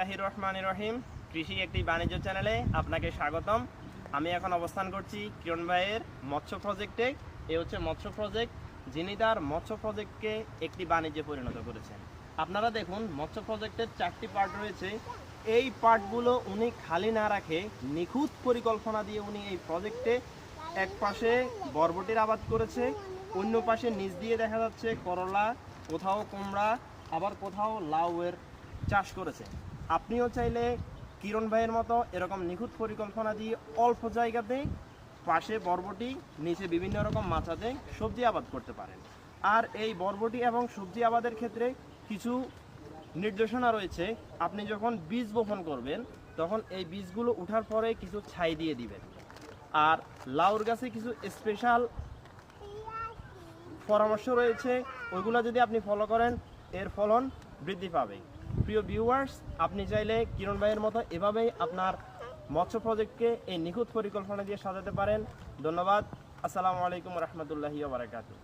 বিসমিল্লাহির রহমান রহিম। কৃষি একটি বাণিজ্য চ্যানেলে আপনাকে স্বাগতম। আমি এখন অবস্থান করছি কিরণ ভাইয়ের মৎস্য প্রজেক্টে এ হচ্ছে মৎস্য প্রজেক্ট যিনি তার মৎস্য প্রজেক্টকে একটি বাণিজ্যে পরিণত করেছেন। আপনারা দেখুন, মৎস্য প্রজেক্টের চারটি পার্ট রয়েছে। এই পার্টগুলো উনি খালি না রাখে, নিখুঁত পরিকল্পনা দিয়ে উনি এই প্রজেক্টে এক পাশে বরবটির আবাদ করেছে, অন্য পাশে নিচ দিয়ে দেখা যাচ্ছে করলা, কোথাও কুমড়া, আবার কোথাও লাউয়ের চাষ করেছে। আপনিও চাইলে কিরণ ভাইয়ের মতো এরকম নিখুঁত পরিকল্পনা দিয়ে অল্প জায়গাতে পাশে বরবটি, নিচে বিভিন্ন রকম মাচাতে সবজি আবাদ করতে পারেন। আর এই বরবটি এবং সবজি আবাদের ক্ষেত্রে কিছু নির্দেশনা রয়েছে। আপনি যখন বীজ বপন করবেন, তখন এই বীজগুলো উঠার পরে কিছু ছাই দিয়ে দিবেন। আর লাউর গাছে কিছু স্পেশাল পরামর্শ রয়েছে, ওইগুলো যদি আপনি ফলো করেন, এর ফলন বৃদ্ধি পাবে। প্রিয় ভিউয়ার্স আপনি চাইলে কিরণ ভাইয়ের মতো এভাবেই আপনার মৎস্য প্রজেক্টকে এই নিখুঁত পরিকল্পনা দিয়ে সাজাতে পারেন। ধন্যবাদ। আসসালামু আলাইকুম রহমতুল্লাহি বারাকাতু